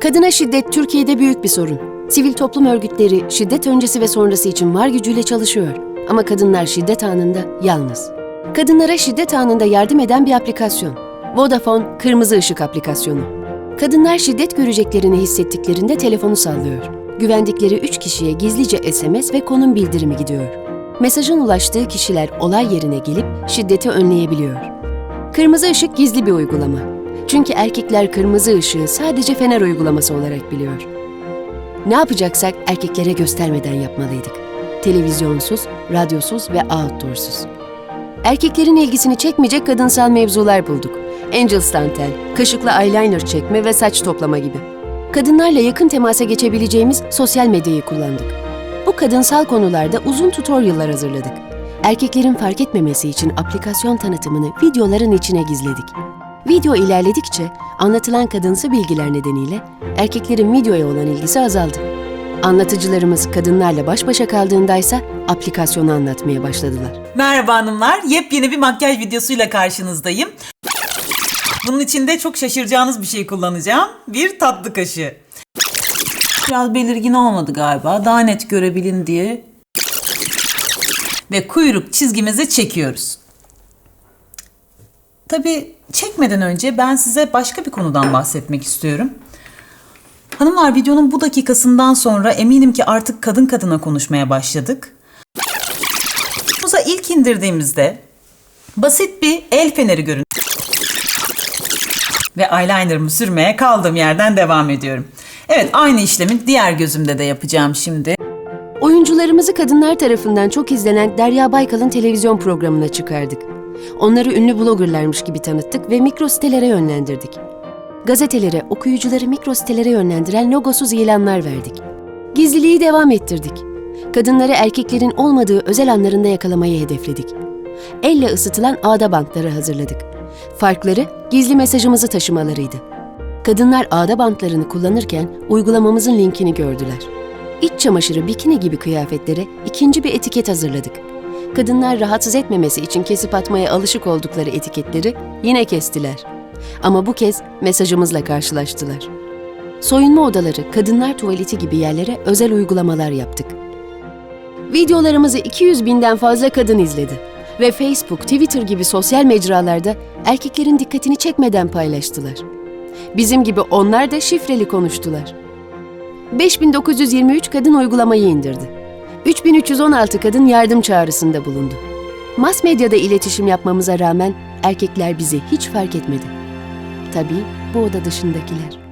Kadına şiddet Türkiye'de büyük bir sorun. Sivil toplum örgütleri şiddet öncesi ve sonrası için var gücüyle çalışıyor. Ama kadınlar şiddet anında yalnız. Kadınlara şiddet anında yardım eden bir aplikasyon. Vodafone Kırmızı Işık aplikasyonu. Kadınlar şiddet göreceklerini hissettiklerinde telefonu sallıyor. Güvendikleri 3 kişiye gizlice SMS ve konum bildirimi gidiyor. Mesajın ulaştığı kişiler olay yerine gelip şiddeti önleyebiliyor. Kırmızı ışık gizli bir uygulama. Çünkü erkekler kırmızı ışığı sadece fener uygulaması olarak biliyor. Ne yapacaksak erkeklere göstermeden yapmalıydık. Televizyonsuz, radyosuz ve outdoorsuz. Erkeklerin ilgisini çekmeyecek kadınsal mevzular bulduk. Angel dantel, kaşıklı eyeliner çekme ve saç toplama gibi. Kadınlarla yakın temasa geçebileceğimiz sosyal medyayı kullandık. Bu kadınsal konularda uzun tutorial'lar hazırladık. Erkeklerin fark etmemesi için aplikasyon tanıtımını videoların içine gizledik. Video ilerledikçe anlatılan kadınsı bilgiler nedeniyle erkeklerin videoya olan ilgisi azaldı. Anlatıcılarımız kadınlarla baş başa kaldığındaysa aplikasyonu anlatmaya başladılar. Merhaba hanımlar, yepyeni bir makyaj videosuyla karşınızdayım. Bunun için de çok şaşıracağınız bir şey kullanacağım. Bir tatlı kaşığı. Biraz belirgin olmadı galiba. Daha net görebilin diye. Ve kuyruk çizgimizi çekiyoruz. Tabii çekmeden önce ben size başka bir konudan bahsetmek istiyorum. Hanımlar videonun bu dakikasından sonra eminim ki artık kadın kadına konuşmaya başladık. Muza ilk indirdiğimizde basit bir el feneri görün. Ve eyelinerımı sürmeye kaldığım yerden devam ediyorum. Evet aynı işlemi diğer gözümde de yapacağım şimdi. Oyuncularımızı kadınlar tarafından çok izlenen Derya Baykal'ın televizyon programına çıkardık. Onları ünlü bloggerlarmış gibi tanıttık ve mikro sitelere yönlendirdik. Gazetelere, okuyucuları mikro sitelere yönlendiren logosuz ilanlar verdik. Gizliliği devam ettirdik. Kadınları erkeklerin olmadığı özel anlarında yakalamayı hedefledik. Elle ısıtılan ağda bantları hazırladık. Farkları gizli mesajımızı taşımalarıydı. Kadınlar ağda bantlarını kullanırken uygulamamızın linkini gördüler. İç çamaşırı, bikini gibi kıyafetlere ikinci bir etiket hazırladık. Kadınlar rahatsız etmemesi için kesip atmaya alışık oldukları etiketleri yine kestiler. Ama bu kez mesajımızla karşılaştılar. Soyunma odaları, kadınlar tuvaleti gibi yerlere özel uygulamalar yaptık. Videolarımızı 200 binden fazla kadın izledi ve Facebook, Twitter gibi sosyal mecralarda erkeklerin dikkatini çekmeden paylaştılar. Bizim gibi onlar da şifreli konuştular. 5923 kadın uygulamayı indirdi. 3316 kadın yardım çağrısında bulundu. Mas medyada iletişim yapmamıza rağmen erkekler bizi hiç fark etmedi. Tabii bu oda dışındakiler.